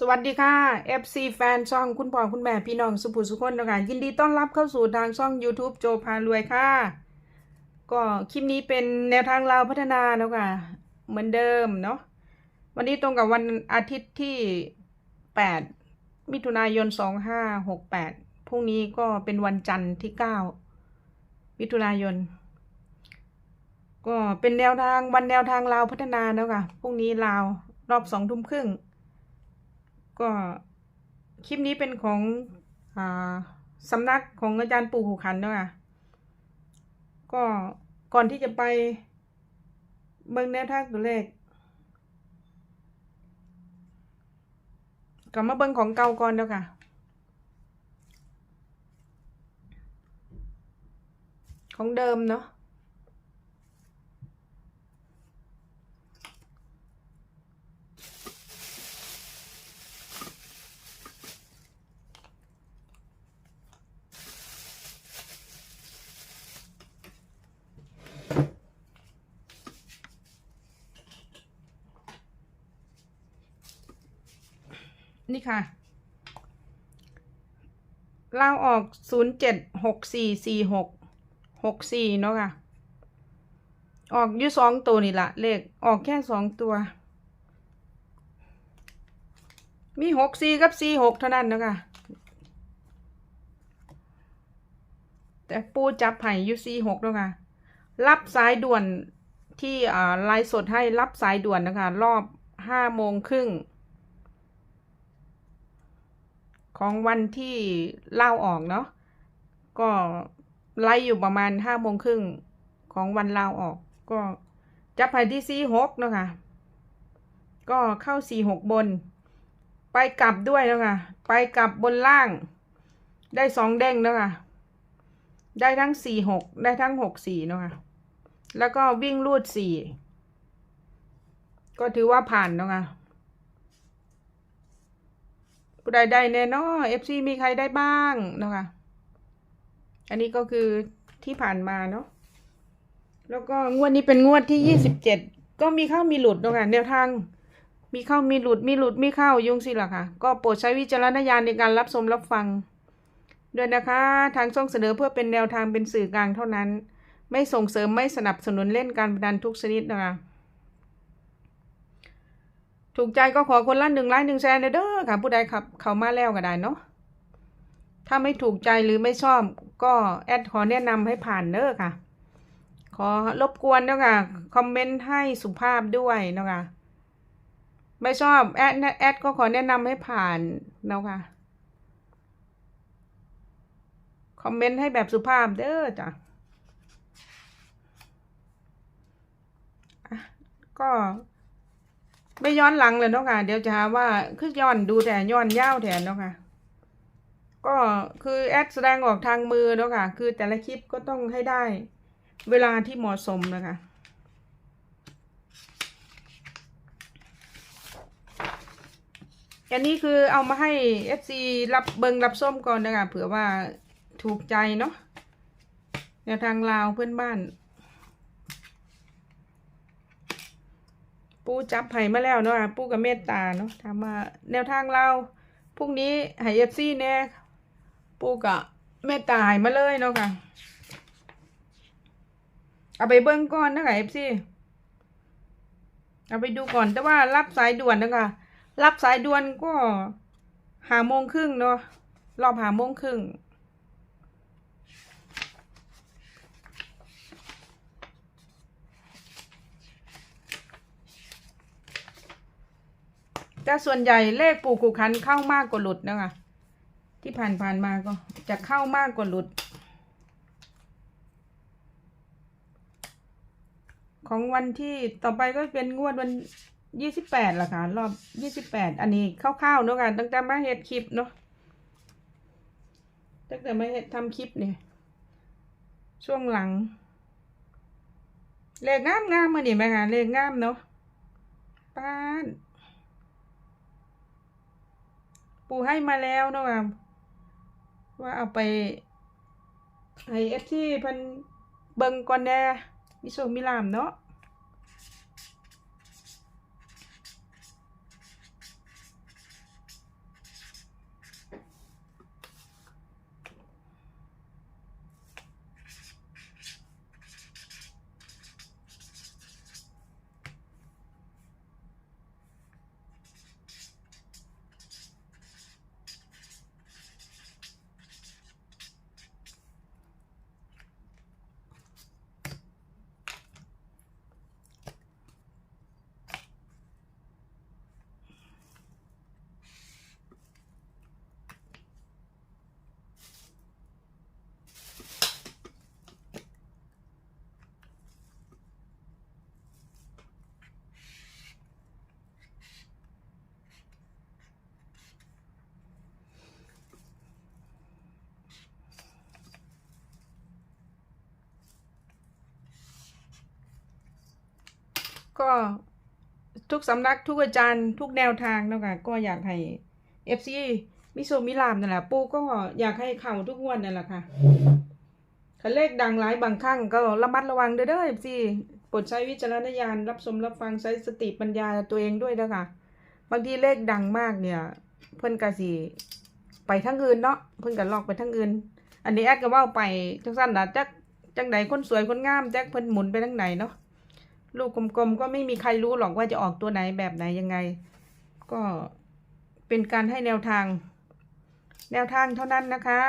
สวัสดีค่ะ FC แฟนช่องคุณพ่อคุณแม่พี่น้องสุภุสุคนนะคะยินดีต้อนรับเข้าสู่ทางช่อง YouTube โจพารวยค่ะ ก็คลิปนี้เป็นแนวทางเราพัฒนาเนาะค่ะเหมือนเดิมเนาะวันนี้ตรงกับวันอาทิตย์ที่ 8 มิถุนายน 2568 พรุ่งนี้ก็เป็นวันจันทร์ที่ 9 มิถุนายน ก็เป็นแนวทางวันแนวทางลาวพัฒนาเนาะค่ะพรุ่งนี้ลาวรอบสองทุ่มครึ่ง ก็คลิปนี้เป็นของอสำนักของอาจารย์ปู่หูขันเนาะค่ะก็ก่อนที่จะไปเบิ่งแนวทางตัวเลขก็มาเบิ่งของเก่าก่อนเนาะค่ะ ของเดิมเนาะ นี่ค่ะลาออกศูนย์เจ็ดหกสี่สี่หกหกสี่เนาะค่ะ ออกอยู่สองตัวนี่ละเลขออกแค่สองตัว มีหกสี่กับสี่หกเท่านั้นเนาะค่ะแต่ปูจับไผ่อยู่สี่หกแล้วค่ะรับสายด่วนที่ไลฟ์สดให้รับสายด่วนนะคะ รอบห้าโมงครึ่ง ของวันที่เล่าออกเนาะก็ไล่อยู่ประมาณห้าโมงครึ่งของวันเล่าออก ก็จับไปที่สี่หกเนาะค่ะก็เข้าสี่หกบน ไปกลับด้วยเนาะค่ะไปกลับบนล่าง ได้สองเด้งเนาะค่ะได้ทั้งสี่หกได้ทั้งหกสี่เนาะค่ะแล้วก็วิ่งลูดสี่ก็ถือว่าผ่านเนาะค่ะ ผู้ใดได้แน่นอนเอฟซีมีใครได้บ้างเนาะคะอันนี้ก็คือที่ผ่านมาเนาะแล้วก็งวดนี้เป็นงวดที่ยี่สิบเจ็ดก็มีเข้ามีหลุดเนาะค่ะแนวทาง มีเข้ามีหลุดมีหลุดมีเข้ายุ่งสิล่ะค่ะ ก็โปรดใช้วิจารณญาณในการรับชมรับฟังด้วยนะคะ ทางช่องเสนอเพื่อเป็นแนวทางเป็นสื่อกลางเท่านั้น ไม่ส่งเสริมไม่สนับสนุนเล่นการพนันทุกชนิดนะคะ ถูกใจก็ขอคนละหนึ่งไลค์หนึ่งแชร์เด้อค่ะ ผู้ใดขับเข้ามาแล้วก็ได้เนาะถ้าไม่ถูกใจหรือไม่ชอบก็แอดขอแนะนำให้ผ่านเด้อค่ะ ขอรบกวนเนาะค่ะคอมเมนต์ให้สุภาพด้วยเนาะค่ะไม่ชอบแอดแอดก็ขอแนะนำให้ผ่านเนาะค่ะคอมเมนต์ให้แบบสุภาพเด้อจ้ะก็ ย้อนหลังเลยเนาะค่ะ เดี๋ยวจะหาว่าคือย้อนดูแต่ย้อนยาวแทนเนาะค่ะ ก็คือแอดแสดงออกทางมือเนาะค่ะ คือแต่ละคลิปก็ต้องให้ได้เวลาที่เหมาะสมนะคะอันนี้คือเอามาให้ FC รับเบิงรับส้มก่อนนะคะเผื่อว่าถูกใจเนาะแนวทางลาวเพื่อนบ้าน ปูจับไผ่มาแล้วเนาะปูกับเมตตาเนาะถามาแนวทางเราพรุ่งนี้ไหเอฟซีแน่ปูกับเมตตาใหายมาเลยเนาะค่ะ เอาไปเบิ้งก่อนนะคะเอฟซีเอาไปดูก่อนแต่ว่ารับสายด่วนนะคะรับสายด่วนก็หาโมงครึ่งเนาะรอบหาโมงครึ่ง แต่ส่วนใหญ่เลขปู่กูคันเข้ามากกว่าหลุดนะคะที่ผ่านผ่านๆมาก็จะเข้ามากกว่าหลุด ของวันที่ต่อไปก็เป็นงวดวันยี่สิบแปดละค่ะ รอบยี่สิบแปดอันนี้คร่าวๆเนาะค่ะตั้งแต่มาเฮ็ดคลิปเนาะตั้งแต่มาเฮ็ดทำคลิปเนี่ย ช่วงหลัง เลขงามงามมานี่ไหมคะเลขงามเนาะป้าน ปูให้มาแล้วเนาะว่าว่าเอาไปให้เอฟที่เพิ่นเบิ่งก่อนแน่มีโชคมีลามเนาะ ก็ทุกสำนักทุกอาจารย์ทุกแนวทางเนาะค่ะก็อยากให้เอฟซีมิโซมิลามนั่นแหละปูก็อยากให้เข่าทุกงวันนั่นแหละค่ะคันเลขดังหลายบางครั้งก็ระมัดระวังเด้อเด้อเอฟซีโปรดใช้วิจารณญาณรับชมรับฟังใช้สติปัญญาตัวเองด้วยนะคะบางทีเลขดังมากเนี่ย เพิ่นกะสิไปทั้งอื่นเนาะเพิ่นก็ลอกไปทั้งอื่น อันนี้แอดก็ว่าไปจังสั้นนะจักจังใดคนสวยคนงามแจ็คเพิ่นหมุนไปทางไหนเนาะ ลูกกลมๆ ก็ไม่มีใครรู้หรอกว่าจะออกตัวไหนแบบไหนยังไง ก็เป็นการให้แนวทาง แนวทางเท่านั้นนะคะ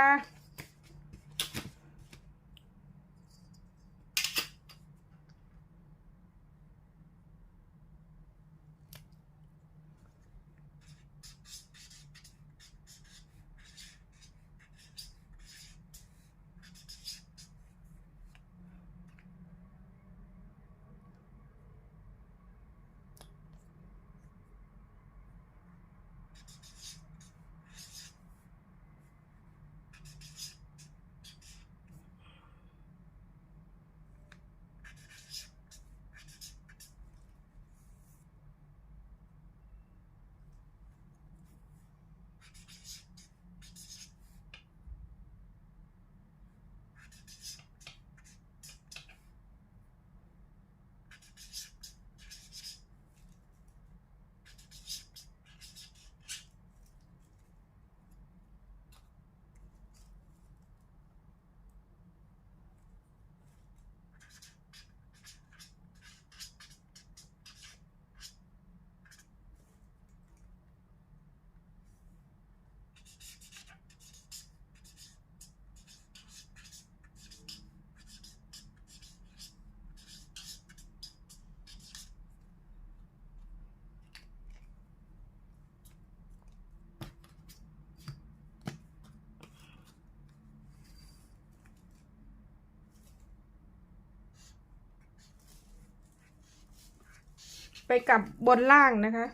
ไปกลับบนล่างนะคะ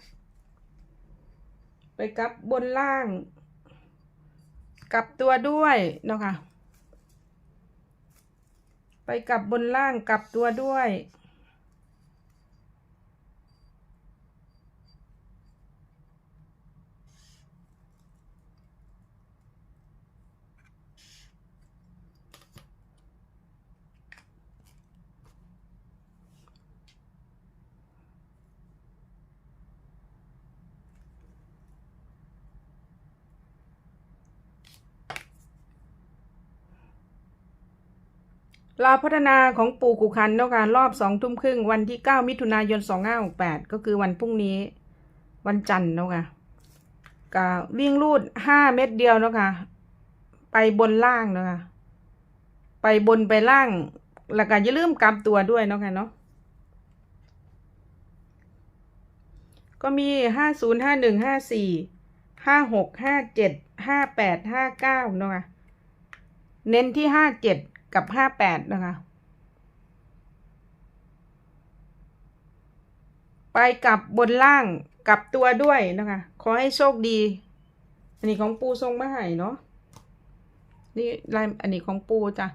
ไปกลับบนล่าง กลับตัวด้วยเนาะคะไปกลับบนล่างกลับตัวด้วย ลาพัฒนาของปู่กุคันเนาะค่ะรอบสองทุ่มครึ่งวันที่เก้ามิถุนายนสองห้าหกแปดก็คือวันพรุ่งนี้ วันจันทร์เนาะค่ะก็วิ่งรูดห้าเม็ดเดียวเนาะค่ะไปบนล่างเนาะค่ะไปบนไปล่าง แล้วก็อย่าลืมกลับตัวด้วยเนาะค่ะเนาะก็มีห้าศูนย์ห้าหนึ่งห้าสี่ห้าหกห้าเจ็ดห้าแปดห้าเก้าเนาะค่ะเน้นที่ห้าเจ็ด กับห้าแปดนะคะ ไปกับบนล่างกับตัวด้วยนะคะ ขอให้โชคดี อันนี้ของปูทรงมาให้เนาะนี่ลายอันนี้ของปูจ้ะ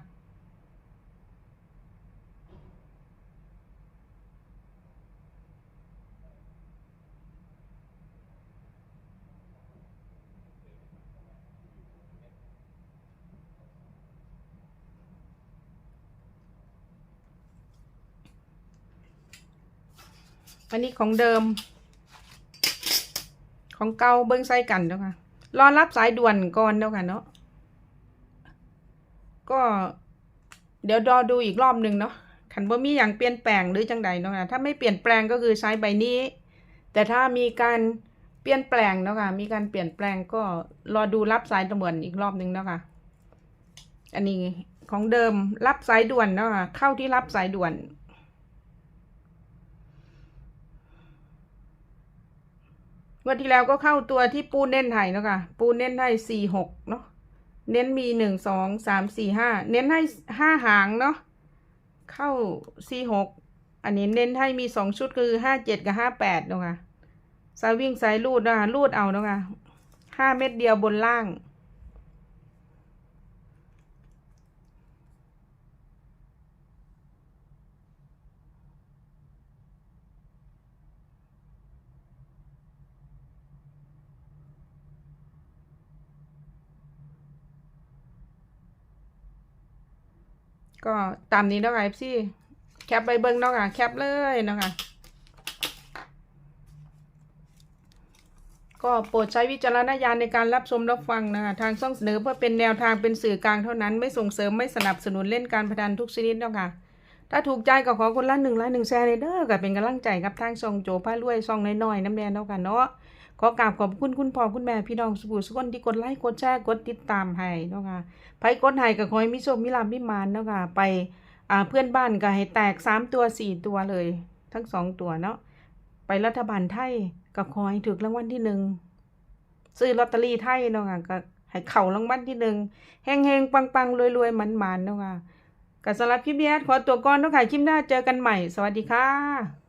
อันนี้ของเดิม ของเก่าเบิ้งใส่กันเนาะค่ะ รอรับสายด่วนก่อนเนาะค่ะเนาะ ก็เดี๋ยวรอดูอีกรอบหนึ่งเนาะขันว่มีอย่างเปลี่ยนแปลงหรือจังใดเนาะค่ะ ถ้าไม่เปลี่ยนแปลงก็คือใช้ใบนี้ แต่ถ้ามีการเปลี่ยนแปลงเนาะค่ะ มีการเปลี่ยนแปลงก็รอดูรับสายด่วนอีกรอบหนึ่งเนาะค่ะ อันนี้ของเดิมรับสายด่วนเนาะค่ะ เข้าที่รับสายด่วน วันที่แล้วก็เข้าตัวที่ปูเน้นไห้เนาะค่ะ ปูเน้นให้สี่หกเนาะ เน้นมีหนึ่งสองสามสี่ห้า เน้นให้ห้าหางเนาะ เข้าสี่หก อันนี้เน้นให้มีสองชุดคือห้าเจ็ดกับห้าแปดเนาะค่ะสายวิ่งสายรูดนะคะรูดเอาเนาะค่ะห้าเม็ดเดียวบนล่าง ก็ตามนี้เนาะค่ะ FC แคปไปเบิ่งเนาะค่ะแคปเลยเนาะค่ะก็โปรดใช้วิจารณญาณในการรับชมรับฟังนะคะทางช่องเสนอเพื่อเป็นแนวทางเป็นสื่อกลางเท่านั้นไม่ส่งเสริมไม่สนับสนุนเล่นการพนันทุกชนิดเนาะค่ะถ้าถูกใจก็ขอคนละหนึ่งลค์หนึ่งแชร์เลยเด้อก็เป็นกำลังใจกับทางช่องโจพารวยช่องน้อยๆน้ำแดงเนาะค่ะเนาะ ขอกราบขอบคุณคุณพ่อคุณแม่พี่น้องสุขุสุคนที่กดไลค์กดแชร์กดติดตามให้เนาะค่ะไปกดให้ก็ขอให้มีโชคมีลามีมานเนาะค่ะไปอ่าเพื่อนบ้านก็ให้แตกสามตัวสี่ตัวเลย ทั้งสองตัวเนาะไปรัฐบาลไทยก็ขอให้ถูกรางวัลที่หนึ่งซื้อลอตเตอรี่ไทยเนาะค่ะก็ให้เข่ารางวัลที่หนึ่งแห้งๆปังๆรวยๆมันๆเนาะค่ะก็สำหรับพี่เบียร์ขอตัวก่อนเนาะค่ะคลิปหน้าเจอกันใหม่ สวัสดีค่ะ